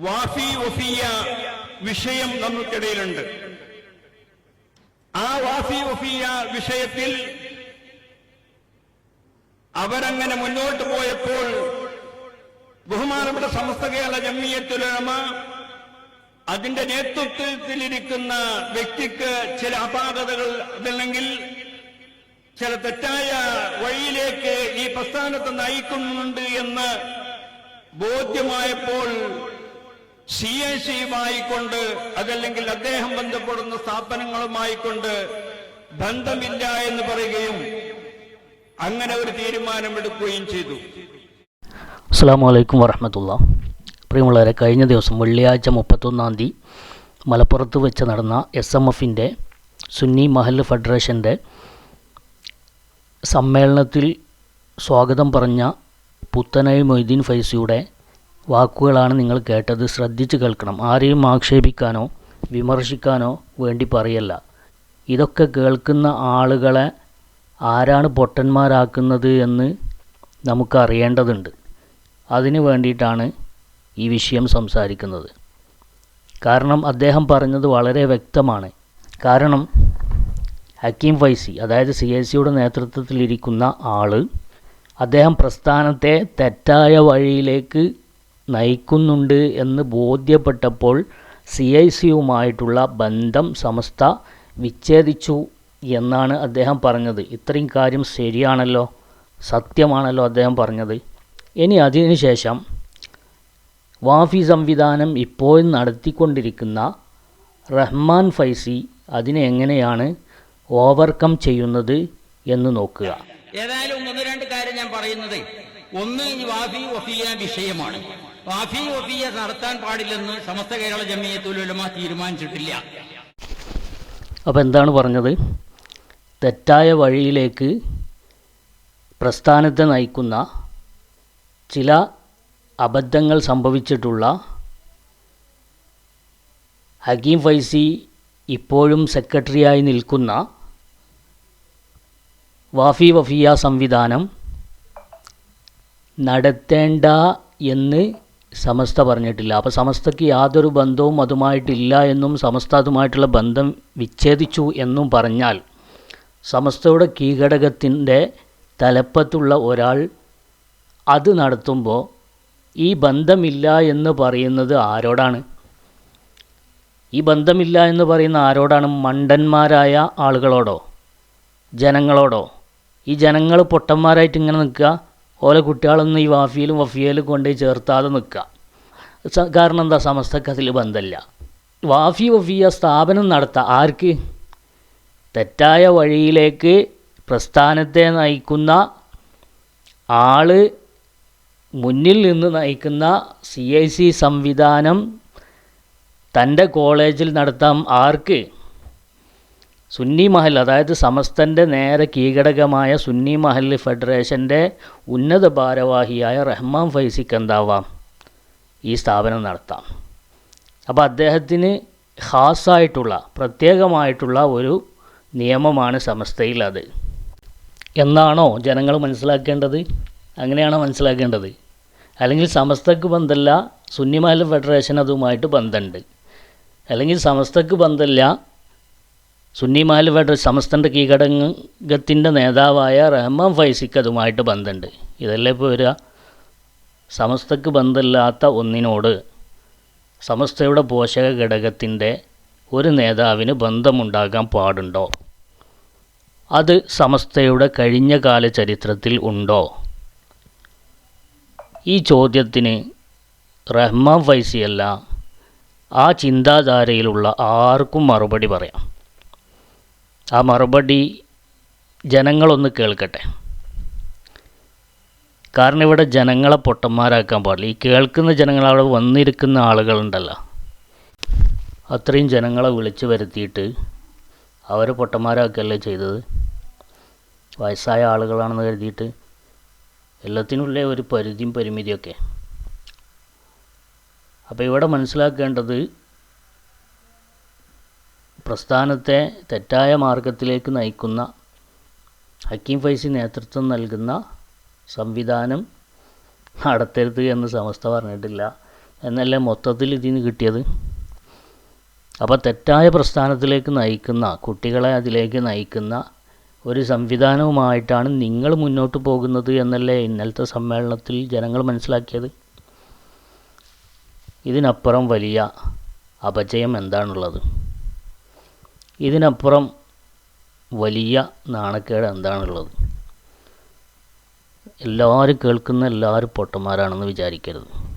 വാഫി വഫിയ വിഷയം നമുക്കിടയിലുണ്ട് ആ വാഫി വഫിയ വിഷയത്തിൽ അവരങ്ങനെ മുന്നോട്ട് പോയപ്പോൾ ബഹുമാനപ്പെട്ട സമസ്ത കേരള ജമ്മിയത്തുലമ അതിന്റെ നേതൃത്വത്തിലിരിക്കുന്ന വ്യക്തിക്ക് ചില അപാകതകൾ അതല്ലെങ്കിൽ ചില തെറ്റായ വഴിയിലേക്ക് ഈ പ്രസ്ഥാനത്തെ നയിക്കുന്നുണ്ട് എന്ന് ബോധ്യമായപ്പോൾ സി എ സിയുമായിക്കൊണ്ട് അതല്ലെങ്കിൽ അദ്ദേഹം ബന്ധപ്പെടുന്ന സ്ഥാപനങ്ങളുമായിക്കൊണ്ട് ബന്ധമില്ല എന്ന് പറയുകയും അങ്ങനെ ഒരു തീരുമാനമെടുക്കുകയും ചെയ്തു. അസ്സാം വലൈക്കും വറഹമത്തുള്ള. പ്രിയമുള്ളവരെ കഴിഞ്ഞ ദിവസം വെള്ളിയാഴ്ച മുപ്പത്തൊന്നാം തീയതി മലപ്പുറത്ത് വെച്ച് നടന്ന എസ് എം എഫിന്റെ സുന്നി മഹൽ ഫെഡറേഷന്റെ സമ്മേളനത്തിൽ സ്വാഗതം പറഞ്ഞ പുത്തനൈ മൊയ്തീൻ ഫൈസിയുടെ വാക്കുകളാണ് നിങ്ങൾ കേട്ടത്. ശ്രദ്ധിച്ച് കേൾക്കണം. ആരെയും ആക്ഷേപിക്കാനോ വിമർശിക്കാനോ വേണ്ടി പറയല്ല. ഇതൊക്കെ കേൾക്കുന്ന ആളുകളെ ആരാണ് പൊട്ടന്മാരാക്കുന്നത് എന്ന് നമുക്കറിയേണ്ടതുണ്ട് അതിന് വേണ്ടിയിട്ടാണ് ഈ വിഷയം സംസാരിക്കുന്നത്. കാരണം അദ്ദേഹം പറഞ്ഞത് വളരെ വ്യക്തമാണ്. കാരണം ഹക്കീം ഫൈസി അതായത് സി എസ് സിയുടെ നേതൃത്വത്തിലിരിക്കുന്ന ആൾ അദ്ദേഹം പ്രസ്ഥാനത്തെ തെറ്റായ വഴിയിലേക്ക് നയിക്കുന്നുണ്ട് എന്ന് ബോധ്യപ്പെട്ടപ്പോൾ സി ഐ സിയുമായിട്ടുള്ള ബന്ധം സമസ്ത വിച്ഛേദിച്ചു എന്നാണ് അദ്ദേഹം പറഞ്ഞത്. ഇത്രയും കാര്യം ശരിയാണല്ലോ? സത്യമാണല്ലോ അദ്ദേഹം പറഞ്ഞത്. ഇനി അതിനു ശേഷം വാഫി സംവിധാനം ഇപ്പോഴും നടത്തിക്കൊണ്ടിരിക്കുന്ന റഹ്മാൻ ഫൈസി അതിനെ എങ്ങനെയാണ് ഓവർകം ചെയ്യുന്നത് എന്ന് നോക്കുക. ഏതായാലും ഒന്ന് രണ്ട് കാര്യം ഞാൻ പറയുന്നത്. ഒന്ന് ഈ വാഫി വഫിയ വിഷയമാണ്. വാഫി വഫിയ നടത്താൻ പാടില്ലെന്ന് സമസ്ത കേരള ജമിയത്തുലമ തീരുമാനിച്ചിട്ടില്ല. അപ്പോൾ എന്താണ് പറഞ്ഞത്? തെറ്റായ വഴിയിലേക്ക് പ്രസ്ഥാനത്തെ നയിക്കുന്ന ചില അബദ്ധങ്ങൾ സംഭവിച്ചിട്ടുള്ള ഹക്കീം ഫൈസി ഇപ്പോഴും സെക്രട്ടറിയായി നിൽക്കുന്ന വാഫി വഫിയ സംവിധാനം നടത്തേണ്ട എന്ന് സമസ്ത പറഞ്ഞിട്ടില്ല. അപ്പോൾ സമസ്തയ്ക്ക് യാതൊരു ബന്ധവും അതുമായിട്ടില്ല എന്നും സമസ്ത അതുമായിട്ടുള്ള ബന്ധം വിച്ഛേദിച്ചു എന്നും പറഞ്ഞാൽ സമസ്തയുടെ കീഘടകത്തിന്റെ തലപ്പത്തുള്ള ഒരാൾ അത് നടത്തുമ്പോൾ ഈ ബന്ധമില്ല എന്ന് പറയുന്നത് ആരോടാണ്? ഈ ബന്ധമില്ല എന്ന് പറയുന്ന ആരോടാണ്? മണ്ടന്മാരായ ആളുകളോടോ? ജനങ്ങളോടോ? ഈ ജനങ്ങൾ പൊട്ടന്മാരായിട്ട് ഇങ്ങനെ നിൽക്കുക? ഓലെ കുട്ടികളൊന്നും ഈ വാഫിയിലും വഫിയയിലും കൊണ്ടുപോയി ചേർത്താതെ നിൽക്കുക. കാരണം എന്താ? സമസ്തക്ക് അതിൽ ബന്ധമില്ല. വാഫി വഫിയ സ്ഥാപനം നടത്താം. ആർക്ക്? തെറ്റായ വഴിയിലേക്ക് പ്രസ്ഥാനത്തെ നയിക്കുന്ന ആൾ മുന്നിൽ നിന്ന് നയിക്കുന്ന സി ഐ സി സംവിധാനം തന്റെ കോളേജിൽ നടത്താം. ആർക്ക്? സുന്നി മഹൽ അതായത് സമസ്തന്റെ നേരെ കീഴടകമായ സുന്നി മഹൽ ഫെഡറേഷന്റെ ഉന്നത ഭാരവാഹിയായ റഹ്മാൻ ഫൈസിക്ക് എന്താവാം? ഈ സ്ഥാപനം നടത്താം. അപ്പോൾ അദ്ദേഹത്തിന് ഖാസായിട്ടുള്ള പ്രത്യേകമായിട്ടുള്ള ഒരു നിയമമാണ് സമസ്തയിൽ അത് എന്നാണോ ജനങ്ങൾ മനസ്സിലാക്കേണ്ടത്? അങ്ങനെയാണോ മനസ്സിലാക്കേണ്ടത്? അല്ലെങ്കിൽ സമസ്തക്ക് ബന്ധമല്ല സുന്നിമഹൽ ഫെഡറേഷൻ അതുമായിട്ട് ബന്ധമുണ്ട് അല്ലെങ്കിൽ സമസ്തക്ക് ബന്ധമില്ല സുന്നിമഹൽ ഫെഡറേഷൻ സമസ്തന്റെ കീഘടകത്തിന്റെ നേതാവായ റഹ്മാൻ ഫൈസിക്ക് അതുമായിട്ട് ബന്ധമുണ്ട് ഇതല്ലേ ഇപ്പോൾ വരിക? സമസ്തക്ക് ബന്ധമില്ലാത്ത ഒന്നിനോട് സമസ്തയുടെ പോഷക ഘടകത്തിന്റെ ഒരു നേതാവിന് ബന്ധമുണ്ടാകാൻ പാടുണ്ടോ? അത് സമസ്തയുടെ കഴിഞ്ഞ കാല ചരിത്രത്തിൽ ഉണ്ടോ? ഈ ചോദ്യത്തിന് റഹ്മാൻ ഫൈസിയല്ല ആ ചിന്താധാരയിലുള്ള ആർക്കും മറുപടി പറയാം. ആ മറുപടി ജനങ്ങളൊന്ന് കേൾക്കട്ടെ. കാരണം ഇവിടെ ജനങ്ങളെ പൊട്ടന്മാരാക്കാൻ പാടില്ല. ഈ കേൾക്കുന്ന ജനങ്ങൾ അവിടെ വന്നിരിക്കുന്ന ആളുകളുണ്ടല്ലോ. അത്രയും ജനങ്ങളെ വിളിച്ചു വരുത്തിയിട്ട് അവരെ പൊട്ടന്മാരാക്കുകയല്ലേ ചെയ്തത്? വയസ്സായ ആളുകളാണെന്ന് കരുതിയിട്ട് എല്ലാത്തിനുള്ള ഒരു പരിധിയും പരിമിതിയൊക്കെ. അപ്പോൾ ഇവിടെ മനസ്സിലാക്കേണ്ടത് പ്രസ്ഥാനത്തെ തെറ്റായ മാർഗത്തിലേക്ക് നയിക്കുന്ന ഹക്കീം ഫൈസി നേതൃത്വം നൽകുന്ന സംവിധാനം നടത്തരുത് എന്ന് സമസ്ത പറഞ്ഞിട്ടില്ല. എന്നല്ല മൊത്തത്തിൽ ഇതിന് കിട്ടിയത്? അപ്പോൾ തെറ്റായ പ്രസ്ഥാനത്തിലേക്ക് നയിക്കുന്ന കുട്ടികളെ അതിലേക്ക് നയിക്കുന്ന ഒരു സംവിധാനവുമായിട്ടാണ് നിങ്ങൾ മുന്നോട്ട് പോകുന്നത് എന്നല്ലേ ഇന്നലത്തെ സമ്മേളനത്തിൽ ജനങ്ങൾ മനസ്സിലാക്കിയത്? ഇതിനപ്പുറം വലിയ അപജയം എന്താണുള്ളത്? ഇതിനപ്പുറം വലിയ നാണക്കേട് എന്താണുള്ളത്? എല്ലാവരും കേൾക്കുന്ന എല്ലാവരും പൊട്ടന്മാരാണെന്ന് വിചാരിക്കരുത്.